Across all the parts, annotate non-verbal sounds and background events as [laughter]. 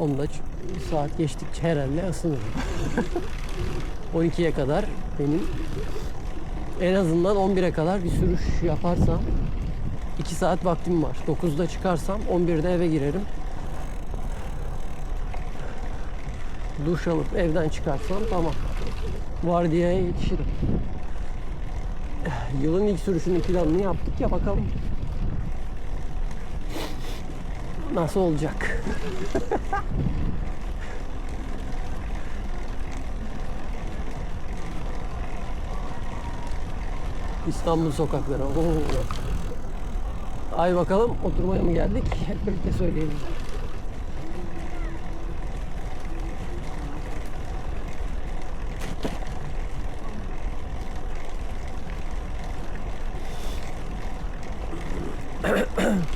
Ç- saat geçtikçe herhalde ısınır. 12'ye [laughs] kadar benim en azından 11'e kadar bir sürüş yaparsam 2 saat vaktim var. 9'da çıkarsam 11'de eve girerim. Duş alıp evden çıkarsam tamam. Vardiyaya yetişirim. [sighs] Yılın ilk sürüşünün planını yaptık ya bakalım. Nasıl olacak? [laughs] İstanbul sokakları. Oo. Ay bakalım oturmaya mı geldik? [laughs] Hep birlikte söyleyelim. [clears throat]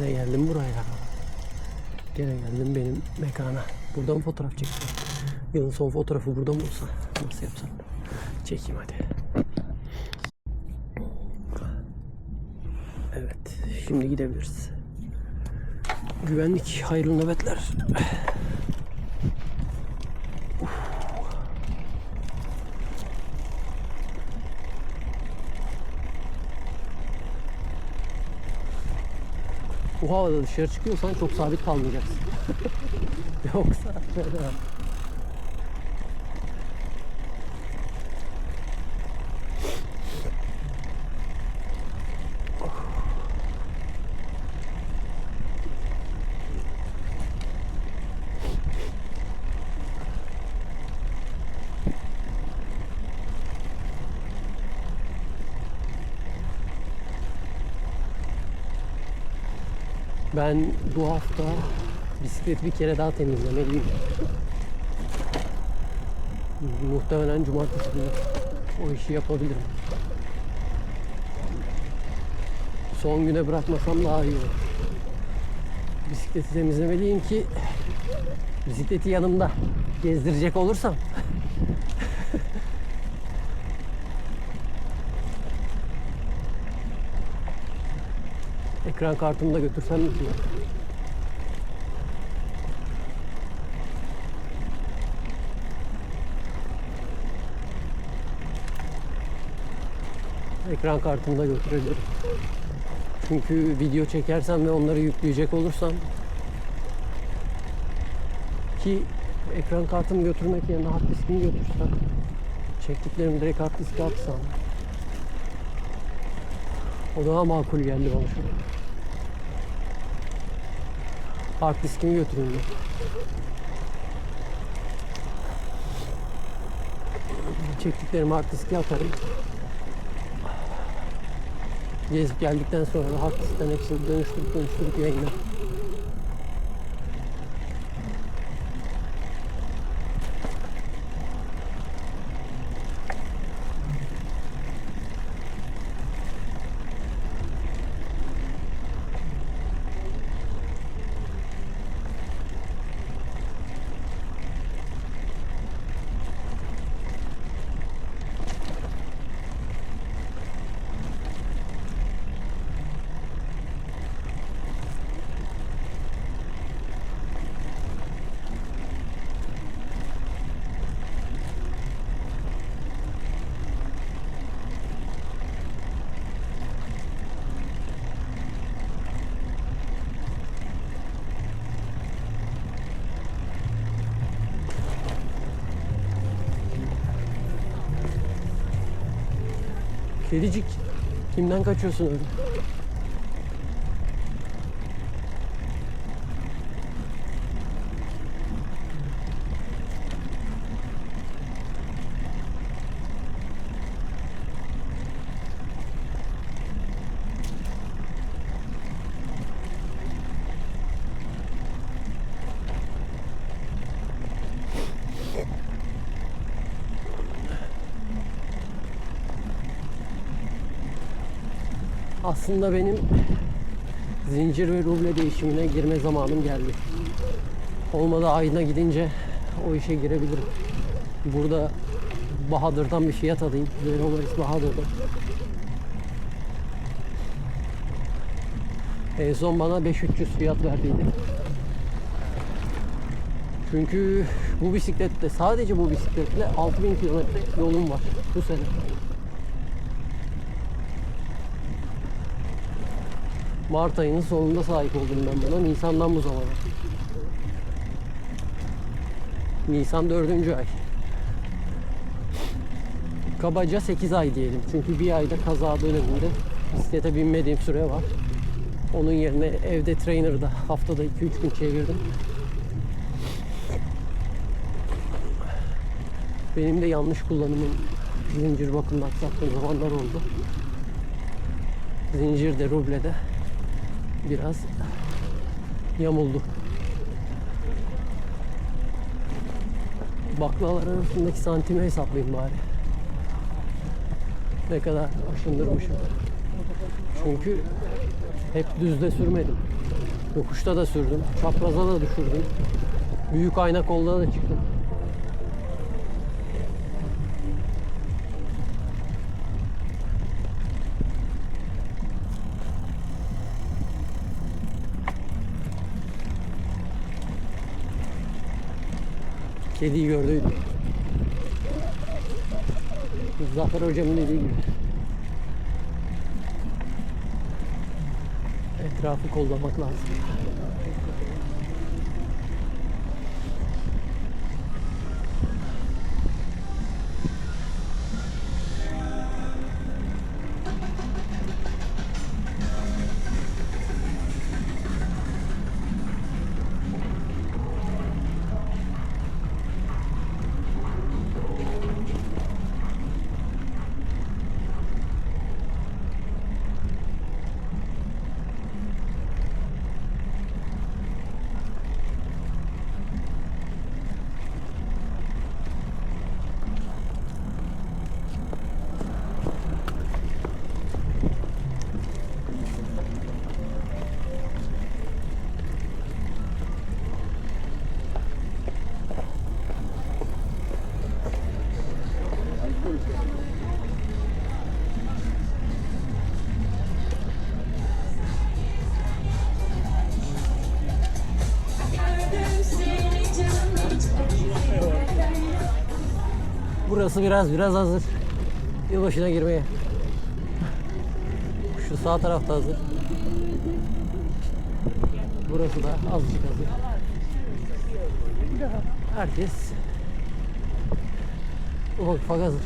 Gene geldim buraya. Gene geldim benim mekana. Burada mı fotoğraf çekeceğim? Yılın son fotoğrafı burada mı olsa? Nasıl yapsam? Çekeyim hadi. Evet, şimdi gidebiliriz. Güvenlik, hayırlı nöbetler. Bu havada dışarı çıkıyorsan çok sabit kalmayacaksın. [laughs] Yoksa Ben bu hafta bisikleti bir kere daha temizlemeliyim. Muhtemelen cumartesi günü o işi yapabilirim. Son güne bırakmasam daha iyi olur. Bisikleti temizlemeliyim ki bisikleti yanımda gezdirecek olursam [laughs] ekran kartımı da götürsem mi? Ekran kartımı da götürebilirim. Çünkü video çekersem ve onları yükleyecek olursam ki ekran kartımı götürmek yerine hard diskimi götürsem çektiklerimi direkt hard diske atsam o daha makul geldi bana şu an. Hard diskimi götüreyim ben. Çektiklerimi hard diske atarım. Gezip geldikten sonra da hard diskten hepsini dönüştürüp dönüştürüp yayınlarım. Kedicik. Kimden kaçıyorsun öyle? Aslında benim zincir ve ruble değişimine girme zamanım geldi. Olmadı ayına gidince o işe girebilirim. Burada Bahadır'dan bir fiyat alayım. Veromaris Bahadır'dan. En son bana 5300 fiyat verdiydi. Çünkü bu bisikletle sadece bu bisikletle 6000 kilometre yolum var bu sene. Mart ayının sonunda sahip oldum ben buna. Nisan'dan bu zamana. Nisan 4. ay. Kabaca 8 ay diyelim. Çünkü bir ayda kaza döneminde bisiklete binmediğim süre var. Onun yerine evde trainer'da haftada 2-3 gün çevirdim. Benim de yanlış kullanımım zincir bakımını aksattığım zamanlar oldu. Zincir de ruble de biraz yamuldu. Baklalar arasındaki santimi hesaplayayım bari. Ne kadar aşındırmışım. Çünkü hep düzde sürmedim. Yokuşta da sürdüm. Çapraza da düşürdüm. Büyük ayna kolda da çıktım. Kediyi gördüydüm. Zafer hocamın dediği gibi. Etrafı kollamak lazım. Burası biraz biraz hazır. Yılbaşına girmeye. Şu sağ tarafta hazır. Burası da azıcık hazır. Herkes ufak ufak hazır.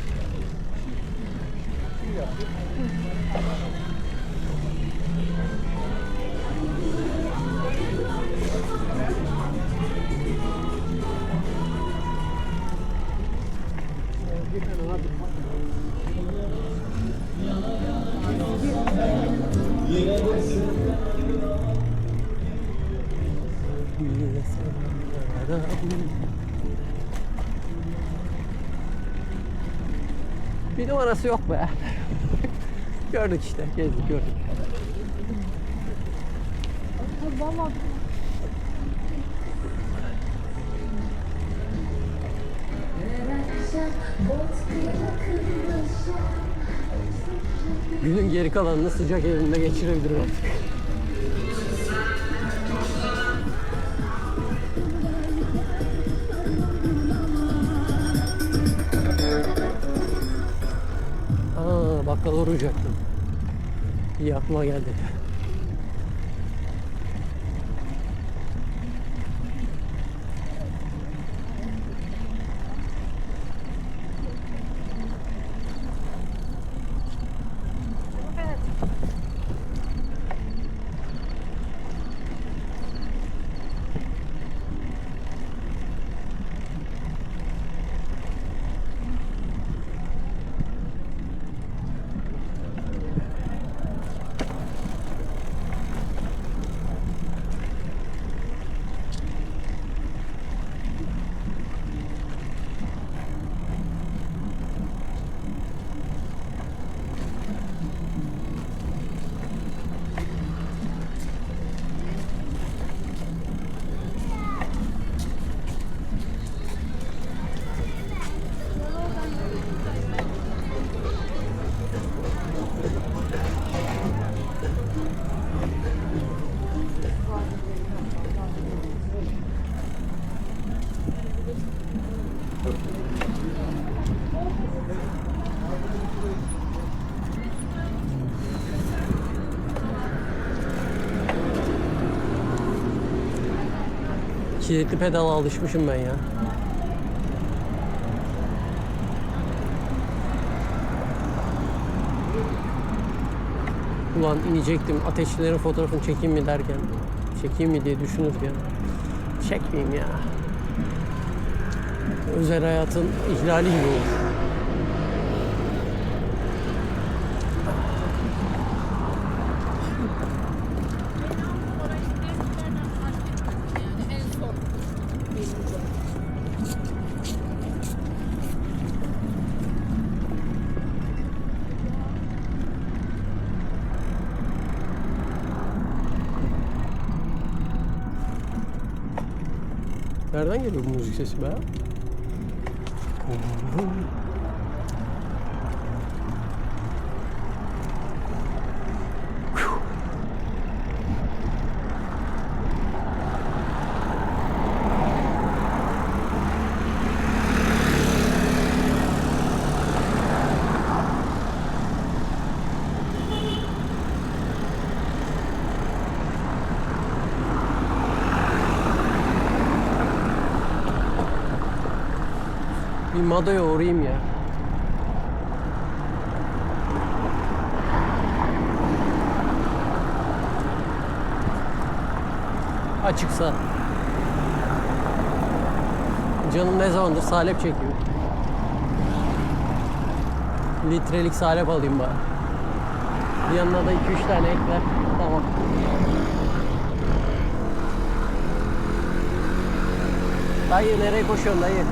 Bir numarası yok be. [laughs] gördük işte, gezdik gördük. Günün geri kalanını sıcak evinde geçirebilirim artık. Aa, bakkala uğrayacaktım. İyi aklıma geldi. Kilitli pedala alışmışım ben ya. Ulan inecektim ateşlerin fotoğrafını çekeyim mi derken çekeyim mi diye düşünürken çekmeyeyim ya. Özel hayatın ihlali gibi olur. Nereden geliyor bu müzik sesi be? Bir Mado'ya uğrayayım ya. Açıksa. Canım ne zamandır salep çekiyor. Litrelik salep alayım bari. Yanına da 2-3 tane ekler. Tamam. Dayı nereye koşuyorsun dayı?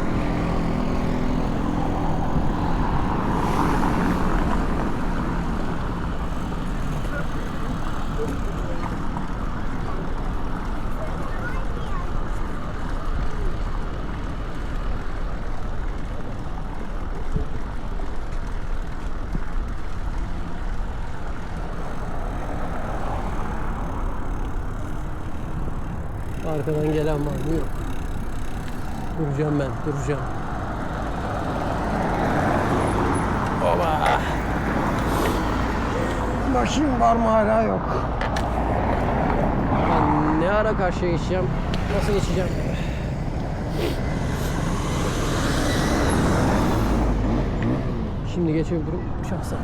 Arkadan gelen var mı? Yok. Duracağım ben, duracağım. Oba! Başım var mı hala yok. Ben ne ara karşıya geçeceğim? Nasıl geçeceğim? Şimdi geçebilirim şahsen.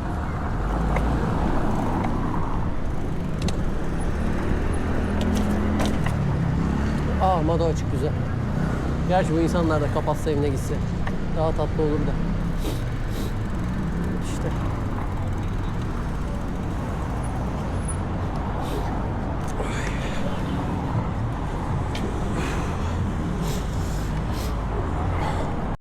Aa Mado açık güzel. Gerçi bu insanlar da kapatsa evine gitse daha tatlı olur da.